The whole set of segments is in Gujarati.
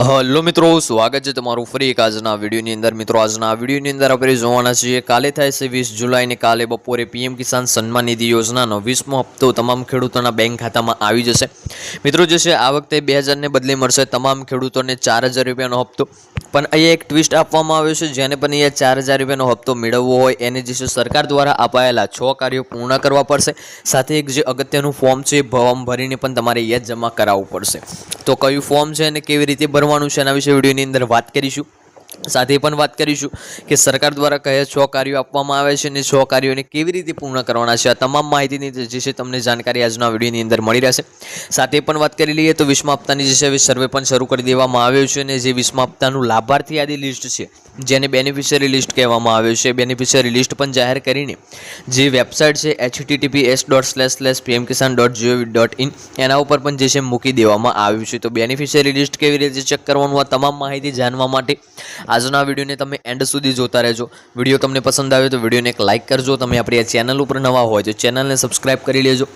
હલો મિત્રો, સ્વાગત છે તમારું ફરી એક આજના વિડીયોની અંદર. મિત્રો, આજના વિડીયોની અંદર આપણે જોવાના છીએ, કાલે થાય છે વીસ જુલાઈને કાલે બપોરે પીએમ કિસાન સન્માન નિધિ યોજનાનો વીસમો હપ્તો તમામ ખેડૂતોના બેંક ખાતામાં આવી જશે. મિત્રો, જે છે, આ વખતે બે હજારને બદલે મળશે તમામ ખેડૂતોને ચાર હજાર રૂપિયાનો હપ્તો. પણ અહીંયા એક ટ્વિસ્ટ આપવામાં આવ્યો છે, જેને પણ અહીંયા ચાર હજાર રૂપિયાનો હપ્તો મેળવવો હોય, એને જે છે, સરકાર દ્વારા અપાયેલા છ કાર્યો પૂર્ણ કરવા પડશે. સાથે એક જે અગત્યનું ફોર્મ છે ફોર્મ ભરીને પણ તમારે અહીંયા જમા કરાવવું પડશે. તો કયું ફોર્મ છે અને કેવી રીતે ભરવાનું છે એના વિશે વિડીયોની અંદર વાત કરીશું. સાથે પણ વાત કરીશું કે સરકાર દ્વારા કયા છ કાર્યો આપવામાં આવે છે અને છ કાર્યોને કેવી રીતે પૂર્ણ કરવાના છે આ તમામ માહિતીની જે છે તમને જાણકારી આજના વિડીયોની અંદર મળી રહેશે. સાથે પણ વાત કરી લઈએ તો વિશ્વ હપ્તાની જે છે સર્વે પણ શરૂ કરી દેવામાં આવ્યો છે અને જે વિશ્વ હપ્તાનું લાભાર્થી યાદી લિસ્ટ છે, જેને બેનિફિશિયરી લિસ્ટ કહેવામાં આવ્યું છે. બેનિફિશિયરી લિસ્ટ પણ જાહેર કરીને જે વેબસાઇટ છે HTTP S dot slash slash PM Kisan dot GOV dot in એના ઉપર પણ જે છે મૂકી દેવામાં આવ્યું છે. તો બેનિફિશિયરી લિસ્ટ કેવી રીતે ચેક કરવાનું આ તમામ માહિતી જાણવા માટે આજના વિડીયોને તમે એન્ડ સુધી જોતા રહેજો. વીડિયો તમને પસંદ આવે તો વિડીયોને એક લાઇક કરજો. તમે આપણી આ ચેનલ ઉપર નવા હોય તો ચેનલને સબસ્ક્રાઈબ કરી લેજો.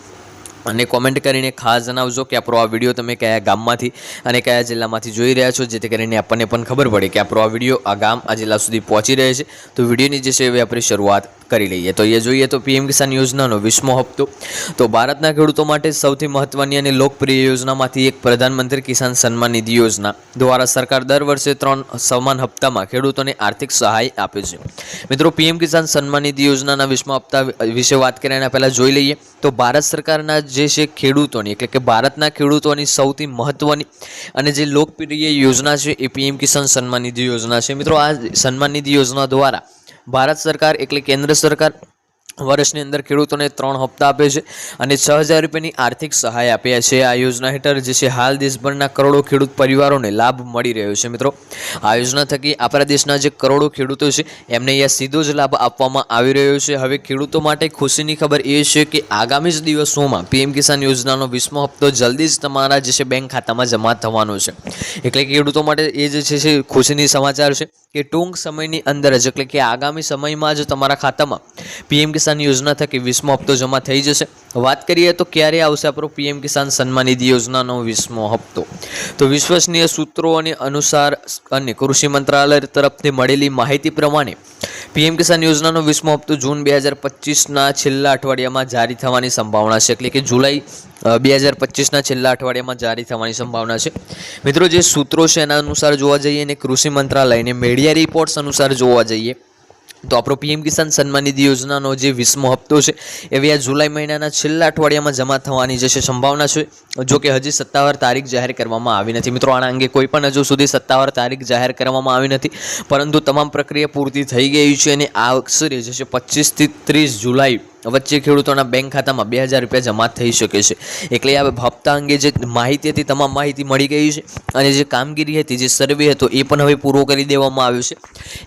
અને કોમેન્ટ કરીને ખાસ જણાવજો કે આપણો આ વીડિયો તમે કયા ગામમાંથી અને કયા જિલ્લામાંથી જોઈ રહ્યા છો, જેથી કરીને આપણને પણ ખબર પડે કે આપણો આ વીડિયો આ ગામ, આ જિલ્લા સુધી પહોંચી રહે છે. તો વિડીયોની જે છે એ આપણે શરૂઆત કરી લઈએ. તો એ જોઈએ તો પીએમ કિસાન યોજનાનો વીસમો હપ્તો. તો ભારતના ખેડૂતો માટે સૌથી મહત્વની અને લોકપ્રિય યોજનામાંથી એક પ્રધાનમંત્રી કિસાન સન્માન નિધિ યોજના. દ્વારા સરકાર દર વર્ષે ત્રણ સમાન હપ્તામાં ખેડૂતોને આર્થિક સહાય આપે છે. મિત્રો, પીએમ કિસાન સન્માન નિધિ યોજનાના વીસમા હપ્તા વિશે વાત કરીએ એના પહેલાં જોઈ લઈએ. તો ભારત સરકારના જે છે ખેડૂતોની, એટલે કે ભારતના ખેડૂતોની સૌથી મહત્વની અને જે લોકપ્રિય યોજના છે એ પીએમ કિસાન સન્માન નિધિ યોજના છે. મિત્રો, આ સન્માન નિધિ યોજના દ્વારા ભારત સરકાર એટલે કેન્દ્ર સરકાર. વર્ષની અંદર ખેડૂતોને ત્રણ હપ્તા આપે છે અને છ હજાર રૂપિયાની આર્થિક સહાય આપ્યા છે. આ યોજના હેઠળ જે છે હાલ દેશભરના કરોડો ખેડૂત પરિવારોને લાભ મળી રહ્યો છે મિત્રો. આ યોજના થકી આપણા દેશના જે કરોડો ખેડૂતો છે એમને અહીંયા સીધો જ લાભ આપવામાં આવી રહ્યો છે. હવે ખેડૂતો માટે ખુશીની ખબર એ છે કે આગામી જ દિવસોમાં પીએમ કિસાન યોજનાનો વીસમો હપ્તો જલ્દી જ તમારા જે છે બેંક ખાતામાં જમા થવાનો છે. એટલે ખેડૂતો માટે એ જે છે ખુશીની સમાચાર છે કે ટૂંક સમયની અંદર જ એટલે કે આગામી સમયમાં જ તમારા ખાતામાં પીએમ કિસાન યોજના થકી વીસમો હપ્તો જમા થઈ જશે? વાત કરીએ તો ક્યારે આવશે આપણો પીએમ કિસાન સન્માન નિધિ યોજનાનો વીસમો હપ્તો? તો વિશ્વસનીય સૂત્રો અને અનુસાર અને કૃષિ મંત્રાલય તરફથી મળેલી માહિતી પ્રમાણે પીએમ કિસાન યોજનાનો વીસમો હપ્તો જૂન બે હજાર પચીસના છેલ્લા અઠવાડિયામાં જારી થવાની સંભાવના છે. એટલે કે જુલાઈ બે હજાર પચીસના છેલ્લા અઠવાડિયામાં જારી થવાની સંભાવના છે. મિત્રો, જે સૂત્રો છે એના અનુસાર જોવા જઈએ અને કૃષિ મંત્રાલયને મીડિયા રિપોર્ટ્સ અનુસાર જોવા જઈએ તો આપણો પીએમ કિસાન સન્માન નિધિ યોજનાનો જે વીસમો હપ્તો છે, એવી આ જુલાઈ મહિનાના છેલ્લા અઠવાડિયામાં જમા થવાની જે છે સંભાવના છે. જો કે હજી સત્તાવાર તારીખ જાહેર કરવામાં આવી નથી. મિત્રો, આના અંગે કોઈ પણ હજુ સુધી સત્તાવાર તારીખ જાહેર કરવામાં આવી નથી. પરંતુ તમામ પ્રક્રિયા પૂર્તિ થઈ ગઈ છે અને આ અક્ષરે જે છે પચીસથી ત્રીસ જુલાઈ વચ્ચે ખેડૂતોના બેંક ખાતામાં બે હજાર રૂપિયા જમા થઈ શકે છે. એટલે આ હપ્તા અંગે જે માહિતી હતી, તમામ માહિતી મળી ગઈ છે. અને જે કામગીરી હતી, જે સર્વે હતો, એ પણ હવે પૂરો કરી દેવામાં આવ્યો છે.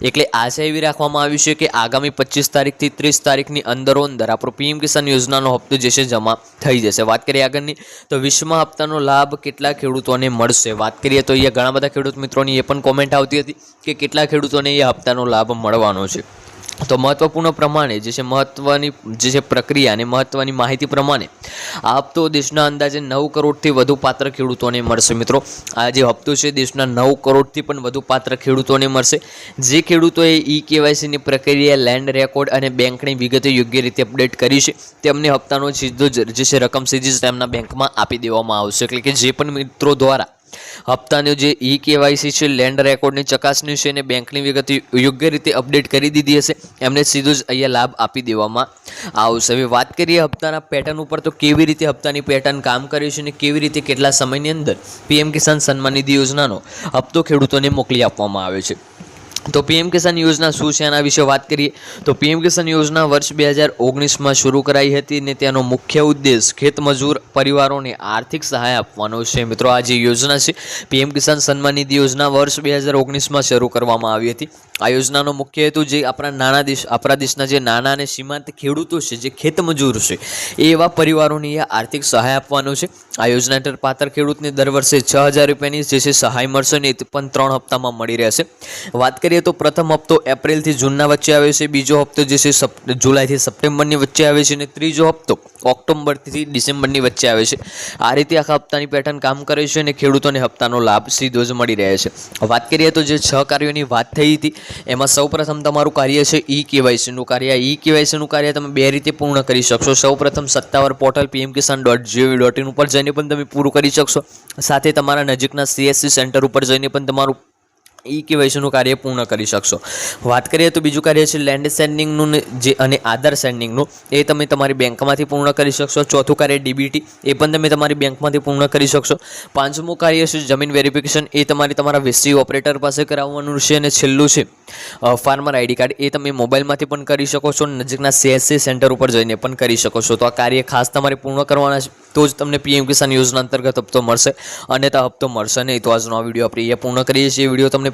એટલે આશા એવી રાખવામાં આવી છે કે આગામી પચીસ તારીખથી ત્રીસ તારીખની અંદરો અંદર આપણો પીએમ કિસાન યોજનાનો હપ્તો જે છે, જમા થઈ જશે. વાત કરીએ આગળની, તો વિશ્વમાં હપ્તાનો લાભ કેટલા ખેડૂતોને મળશે? વાત કરીએ તો અહીંયા ઘણા બધા ખેડૂત મિત્રોની એ પણ કોમેન્ટ આવતી હતી કે કેટલા ખેડૂતોને એ હપ્તાનો લાભ મળવાનો છે? તો મહત્વપૂર્ણ પ્રમાણે જે છે મહત્વની, જે છે પ્રક્રિયા અને મહત્વની માહિતી પ્રમાણે આ હપ્તો દેશના અંદાજે નવ કરોડથી વધુ પાત્ર ખેડૂતોને મળશે મિત્રો. આ જે હપ્તો છે દેશના નવ કરોડથી પણ વધુ પાત્ર ખેડૂતોને મળશે. જે ખેડૂતોએ ઈ કેવાયસીની પ્રક્રિયા, લેન્ડ રેકોર્ડ અને બેંકની વિગતો યોગ્ય રીતે અપડેટ કરી છે, તેમને હપ્તાનો સીધો જ જે છે રકમ સીધી જ તેમના બેંકમાં આપી દેવામાં આવશે. એટલે કે જે પણ મિત્રો દ્વારા હપ્તાનો જે ઈ કેવાયસી છે, લેન્ડ રેકોર્ડની ચકાસણી છે એને બેંકની વિગત યોગ્ય રીતે અપડેટ કરી દીધી હશે. એમને સીધું જ અહીંયા લાભ આપી દેવામાં આવશે. હવે વાત કરીએ હપ્તાના પેટર્ન ઉપર, તો કેવી રીતે હપ્તાની પેટર્ન કામ કરે છે અને કેવી રીતે કેટલા સમયની અંદર પીએમ કિસાન સન્માન નિધિ યોજનાનો હપ્તો ખેડૂતોને મોકલી આપવામાં આવે છે. તો પીએમ કિસાન યોજના શું છે એના વિશે વાત કરીએ. તો પીએમ કિસાન યોજના વર્ષ બે હજાર ઓગણીસમાં શરૂ કરાઈ હતી અને તેનો મુખ્ય ઉદ્દેશ ખેતમજૂર પરિવારોને આર્થિક સહાય આપવાનો છે. મિત્રો, આ જે યોજના છે, પીએમ કિસાન સન્માન નિધિ યોજના વર્ષ બે હજાર ઓગણીસમાં શરૂ કરવામાં આવી હતી. આ યોજનાનો મુખ્ય હેતુ જે આપણા નાના દેશ આપણા દેશના જે નાના અને સીમાંત ખેડૂતો છે, જે ખેતમજૂર છે, એ એવા પરિવારોની આર્થિક સહાય આપવાનો છે. આ યોજના હેઠળ પાત્ર ખેડૂતને દર વર્ષે છ હજાર રૂપિયાની જે છે સહાય મળશે ને એ પણ ત્રણ હપ્તામાં મળી રહેશે. વાત કરીએ તો પ્રથમ હપ્તો એપ્રિલથી જૂનના વચ્ચે આવે છે, બીજો હપ્તો જે છે જુલાઈથી સપ્ટેમ્બરની વચ્ચે આવે છે અને ત્રીજો હપ્તો ઓક્ટોબરથી ડિસેમ્બરની વચ્ચે આવે છે. આ રીતે આખા હપ્તાની પેટર્ન કામ કરે છે અને ખેડૂતોને હપ્તાનો લાભ સીધો જ મળી રહે છે. વાત કરીએ તો જે છ કાર્યોની વાત થઈ હતી એમાં સૌપ્રથમ તમારું કાર્ય છે ઈ કેવાયસીનું કાર્ય. ઈ કેવાયસીનું કાર્ય તમે બે રીતે પૂર્ણ કરી શકશો. સૌપ્રથમ સત્તાવાર portal PM Kisan dot GOV dot in ઉપર જઈને પણ તમે પૂરું કરી શકશો. સાથે તમારા નજીકના સીએસસી સેન્ટર ઉપર જઈને પણ તમારું ઈ કેવાયસીનું કાર્ય પૂર્ણ કરી શકશો. વાત કરીએ તો બીજું કાર્ય છે લેન્ડ સેન્ડિંગનું જે અને આધાર સેન્ડિંગનું એ તમે તમારી બેંકમાંથી પૂર્ણ કરી શકશો. ચોથું કાર્ય ડીબીટી એ પણ તમે તમારી બેંકમાંથી પૂર્ણ કરી શકશો. પાંચમું કાર્ય છે જમીન વેરિફિકેશન, એ તમારે તમારા વીસી ઓપરેટર પાસે કરાવવાનું છે અને છેલ્લું છે ફાર્મર આઈડી કાર્ડ એ તમે મોબાઈલમાંથી પણ કરી શકો છો. નજીકના સીએસસી સેન્ટર ઉપર જઈને પણ કરી શકો છો. તો આ કાર્ય ખાસ તમારે પૂર્ણ કરવાના છે, તો જ તમને પીએમ કિસાન યોજના અંતર્ગત હપ્તો મળશે. અને તો હપ્તો મળશે નહીં, તો આજનો આ વીડિયો આપણે એ પૂર્ણ કરીએ છીએ. વીડિયો તમને